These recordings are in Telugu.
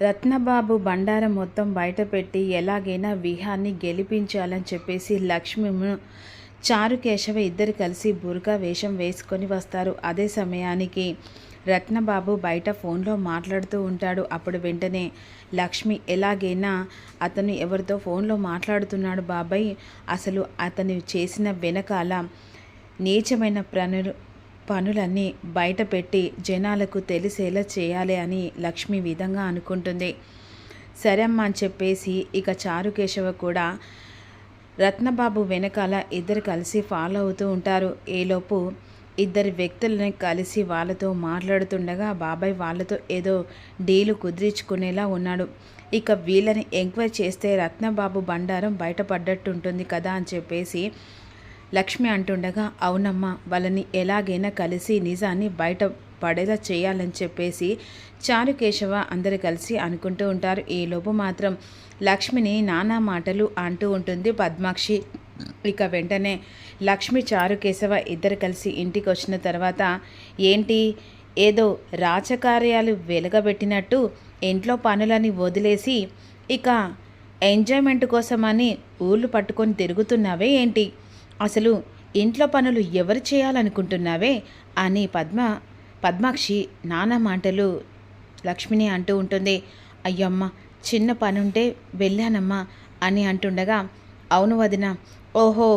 రత్నబాబు బండారం మొత్తం బయటపెట్టి ఎలాగైనా విహాన్ని గెలిపించాలని చెప్పేసి లక్ష్మిను చారుకేశవ ఇద్దరు కలిసి బురకా వేషం వేసుకొని వస్తారు. అదే సమయానికి రత్నబాబు బయట ఫోన్లో మాట్లాడుతూ ఉంటాడు. అప్పుడు వెంటనే లక్ష్మి ఎలాగైనా అతను ఎవరితో ఫోన్లో మాట్లాడుతున్నాడు బాబాయ్. అసలు అతను చేసిన వెనకాల నీచమైన ప్రణు పనులన్నీ బయటపెట్టి జనాలకు తెలిసేలా చేయాలి అని లక్ష్మి విధంగా అనుకుంటుంది. సరే అమ్మా అని చెప్పేసి ఇక చారుకేశవ కూడా రత్నబాబు వెనకాల ఇద్దరు కలిసి ఫాలో అవుతూ ఉంటారు. ఏలోపు ఇద్దరు వ్యక్తులని కలిసి వాళ్ళతో మాట్లాడుతుండగా బాబాయ్ వాళ్ళతో ఏదో డీలు కుదిరించుకునేలా ఉన్నాడు. ఇక వీళ్ళని ఎంక్వైరీ చేస్తే రత్నబాబు బండారం బయటపడ్డట్టుంటుంది కదా అని చెప్పేసి లక్ష్మి అంటుండగా అవునమ్మా వాళ్ళని ఎలాగైనా కలిసి నిజాన్ని బయట పడేలా చేయాలని చెప్పేసి చారు కేశవ అందరు కలిసి అనుకుంటూ ఉంటారు. ఈ లోపు మాత్రం లక్ష్మిని నానా మాటలు అంటూ ఉంటుంది పద్మాక్షి. ఇక వెంటనే లక్ష్మి చారు కేశవ ఇద్దరు కలిసి ఇంటికి వచ్చిన తర్వాత ఏంటి? ఏదో రాజకార్యాలు వెలగబెట్టినట్టు ఇంట్లో పనులని వదిలేసి ఇక ఎంజాయ్మెంట్ కోసమని ఊళ్ళు పట్టుకొని తిరుగుతున్నావే ఏంటి? అసలు ఇంట్లో పనులు ఎవరు చేయాలనుకుంటున్నావే అని పద్మ పద్మాక్షి నానా మాటలు లక్ష్మిని అంటూ ఉంటుంది. అయ్యమ్మ చిన్న పనుంటే వెళ్ళానమ్మా అని అంటుండగా అవును వదిన. ఓహో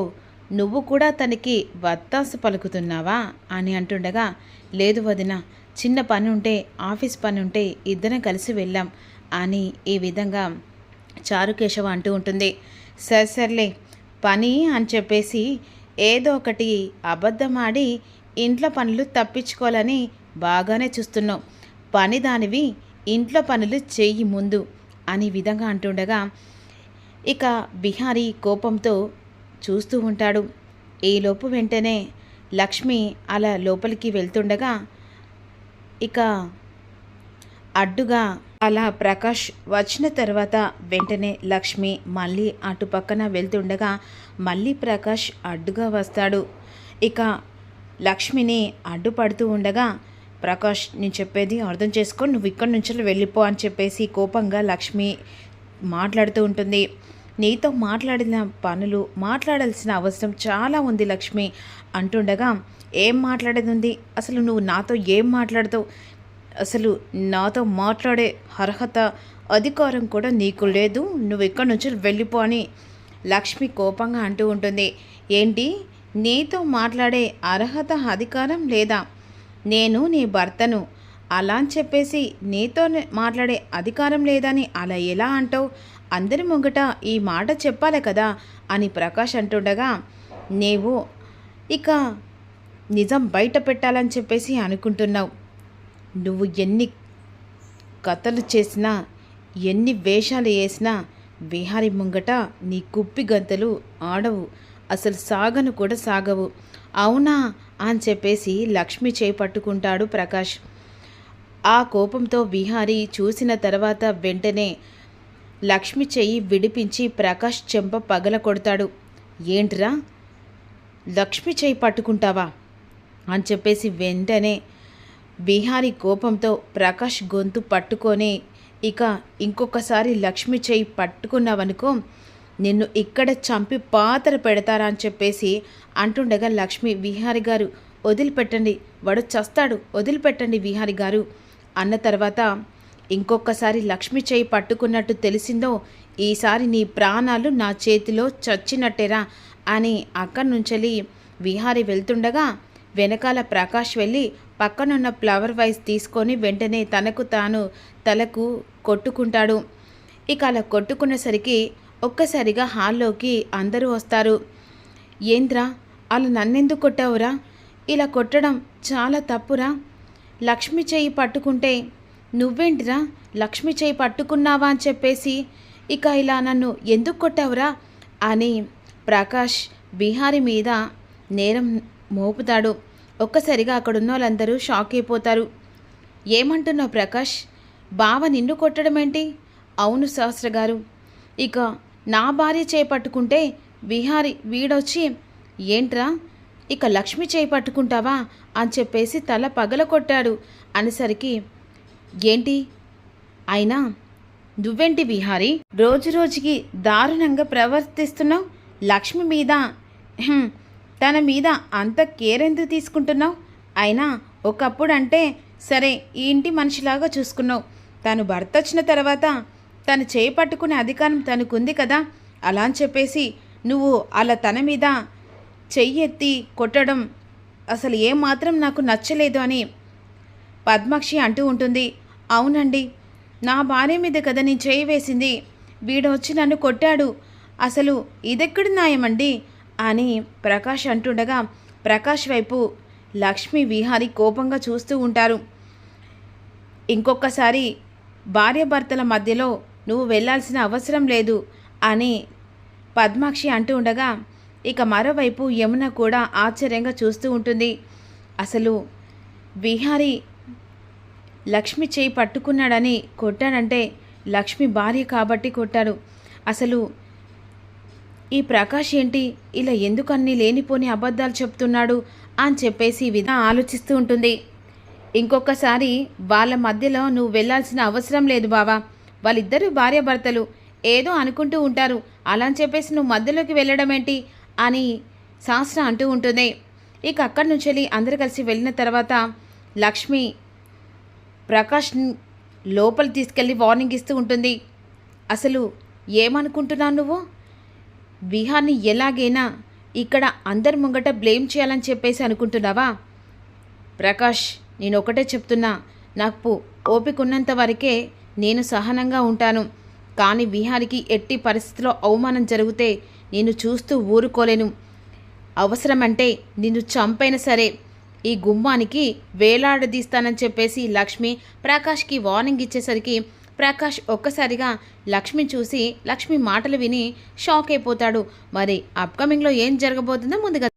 నువ్వు కూడా తనకి వత్తాసు పలుకుతున్నావా అని అంటుండగా లేదు వదిన చిన్న పని ఉంటే ఆఫీస్ పని ఉంటే ఇద్దరం కలిసి వెళ్ళాం అని ఈ విధంగా చారుకేశవ అంటూ ఉంటుంది. సరే సర్లే. పని అని చెప్పేసి ఏదో ఒకటి అబద్ధమాడి ఇంట్లో పనులు తప్పించుకోవాలని బాగానే చూస్తున్నావు పని దానివి ఇంట్లో పనులు చెయ్యి ముందు అని విధంగా అంటుండగా ఇక బిహారీ కోపంతో చూస్తూ ఉంటాడు. ఈలోపు వెంటనే లక్ష్మి అలా లోపలికి వెళ్తుండగా ఇక అడ్డుగా అలా ప్రకాష్ వచ్చిన తర్వాత వెంటనే లక్ష్మి మళ్ళీ అటు పక్కన వెళ్తుండగా మళ్ళీ ప్రకాష్ అడ్డుగా వస్తాడు. ఇక లక్ష్మిని అడ్డుపడుతూ ఉండగా ప్రకాష్ నేను చెప్పేది అర్థం చేసుకో నువ్వు ఇక్కడి నుంచి వెళ్ళిపో అని చెప్పేసి కోపంగా లక్ష్మి మాట్లాడుతూ ఉంటుంది. నీతో మాట్లాడిన పనులు మాట్లాడాల్సిన అవసరం చాలా ఉంది లక్ష్మి అంటుండగా ఏం మాట్లాడేది ఉంది? అసలు నువ్వు నాతో ఏం మాట్లాడుతావు? అసలు నాతో మాట్లాడే అర్హత అధికారం కూడా నీకు లేదు. నువ్వు ఇక్కడి నుంచి వెళ్ళిపో అని లక్ష్మి కోపంగా అంటూ ఉంటుంది. ఏంటి? నీతో మాట్లాడే అర్హత అధికారం లేదా? నేను నీ భర్తను. అలా అని చెప్పేసి నీతో మాట్లాడే అధికారం లేదని అలా ఎలా అంటావు? అందరి ముంగట ఈ మాట చెప్పాలి కదా అని ప్రకాష్ అంటుండగా నీవు ఇక నిజం బయట పెట్టాలని చెప్పేసి అనుకుంటున్నావు. నువ్వు ఎన్ని కథలు చేసినా ఎన్ని వేషాలు వేసినా విహారి ముంగట నీ కుప్పి గంతలు ఆడవు. అసలు సాగను కూడా సాగవు. అవునా? అని చెప్పేసి లక్ష్మి చేయి పట్టుకుంటాడు ప్రకాష్. ఆ కోపంతో విహారి చూసిన తర్వాత వెంటనే లక్ష్మి చెయ్యి విడిపించి ప్రకాష్ చెంప పగల కొడతాడు. ఏంట్రా? లక్ష్మి చేయి పట్టుకుంటావా? అని చెప్పేసి వెంటనే విహారి కోపంతో ప్రకాష్ గొంతు పట్టుకొని ఇక ఇంకొకసారి లక్ష్మి చెయ్యి పట్టుకున్నావనుకో నిన్ను ఇక్కడ చంపి పాతర పెడతారా అని చెప్పేసి అంటుండగా లక్ష్మి విహారి గారు వదిలిపెట్టండి. వాడు చస్తాడు. వదిలిపెట్టండి విహారి గారు. అన్న తర్వాత ఇంకొకసారి లక్ష్మి చేయి పట్టుకున్నట్టు తెలిసిందో ఈసారి నీ ప్రాణాలు నా చేతిలో చచ్చినట్టేరా అని అక్కడి నుంచెలి విహారి వెళ్తుండగా వెనకాల ప్రకాష్ వెళ్ళి పక్కనున్న ఫ్లవర్ వైస్ తీసుకొని వెంటనే తనకు తాను తలకు కొట్టుకుంటాడు. ఇక అలా కొట్టుకునేసరికి ఒక్కసారిగా హాల్లోకి అందరూ వస్తారు. ఏంద్రా అలా నన్నెందుకు కొట్టావురా? ఇలా కొట్టడం చాలా తప్పురా? లక్ష్మి చేయి పట్టుకుంటే నువ్వేంటిరా? లక్ష్మి చేయి పట్టుకున్నావా? అని చెప్పేసి ఇక ఇలా నన్ను ఎందుకు కొట్టావురా? అని ప్రకాష్ బీహారీ మీద నేరం మోపుతాడు. ఒక్కసారిగా అక్కడున్న వాళ్ళందరూ షాక్ అయిపోతారు ఏమంటున్నావు ప్రకాష్? బావ నిన్ను కొట్టడం ఏంటి అవును శాస్త్ర గారు ఇక నా భార్య చేపట్టుకుంటే విహారి వీడొచ్చి ఏంట్రా? ఇక లక్ష్మి చేపట్టుకుంటావా? పట్టుకుంటావా అని చెప్పేసి తల పగల కొట్టాడు. అనేసరికి ఏంటి? అయినా నువ్వేంటి విహారి? రోజు రోజుకి దారుణంగా ప్రవర్తిస్తున్నావు? లక్ష్మి మీద? తన మీద అంత కేర్ ఎందుకు తీసుకుంటున్నావు? అయినా ఒకప్పుడు అంటే సరే ఈ ఇంటి మనిషిలాగా చూసుకున్నావు. తను భర్త వచ్చిన తర్వాత తను చేయి పట్టుకునే అధికారం తనకుంది కదా? అలా అని చెప్పేసి నువ్వు అలా తన మీద చెయ్యి ఎత్తి కొట్టడం అసలు ఏమాత్రం నాకు నచ్చలేదు అని పద్మాక్షి అంటూ ఉంటుంది. అవునండి నా భార్య మీద కదా నేను చేయి వేసింది. వీడు వచ్చి నన్ను కొట్టాడు. అసలు ఇదెక్కడి న్యాయమండి? అని ప్రకాష్ అంటుండగా ప్రకాష్ వైపు లక్ష్మి విహారి కోపంగా చూస్తూ ఉంటారు. ఇంకొకసారి భార్యాభర్తల మధ్యలో నువ్వు వెళ్ళాల్సిన అవసరం లేదు అని పద్మాక్షి అంటూ ఉండగా ఇక మరోవైపు యమున కూడా ఆశ్చర్యంగా చూస్తూ ఉంటుంది. అసలు విహారి లక్ష్మి చేయి పట్టుకున్నాడని కొట్టాడంటే లక్ష్మి భార్య కాబట్టి కొట్టాడు. అసలు ఈ ప్రకాష్ ఏంటి? ఇలా ఎందుకన్నీ లేనిపోని అబద్ధాలు చెప్తున్నాడు? అని చెప్పేసి విధ ఆలోచిస్తూ ఉంటుంది. ఇంకొకసారి వాళ్ళ మధ్యలో నువ్వు వెళ్ళాల్సిన అవసరం లేదు బావా. వాళ్ళిద్దరూ భార్యాభర్తలు. ఏదో అనుకుంటూ ఉంటారు. అలా అని చెప్పేసి నువ్వు మధ్యలోకి వెళ్ళడం ఏంటి? అని శాస్త్ర అంటూ ఉంటుంది. ఇక అక్కడి నుంచి వెళ్ళి అందరు కలిసి వెళ్ళిన తర్వాత లక్ష్మి ప్రకాష్ లోపల తీసుకెళ్ళి వార్నింగ్ ఇస్తూ ఉంటుంది. అసలు ఏమనుకుంటున్నావు నువ్వు? విహార్ని ఎలాగైనా ఇక్కడ అందరి ముంగట బ్లేమ్ చేయాలని చెప్పేసి అనుకుంటున్నావా? ప్రకాష్ నేను ఒకటే చెప్తున్నా. నాకు ఓపిక ఉన్నంత వరకే నేను సహనంగా ఉంటాను. కానీ విహారికి ఎట్టి పరిస్థితిలో అవమానం జరిగితే నేను చూస్తూ ఊరుకోలేను. అవసరమంటే నిన్ను చంపైనా సరే. ఈ గుమ్మానికి వేలాడదీస్తానని చెప్పేసి లక్ష్మి ప్రకాష్కి వార్నింగ్ ఇచ్చేసరికి ప్రకాష్ ఒక్కసారిగా లక్ష్మి చూసి లక్ష్మి మాటలు విని షాక్ అయిపోతాడు. మరి అప్కమింగ్లో ఏం జరగబోతుందో ముందుగా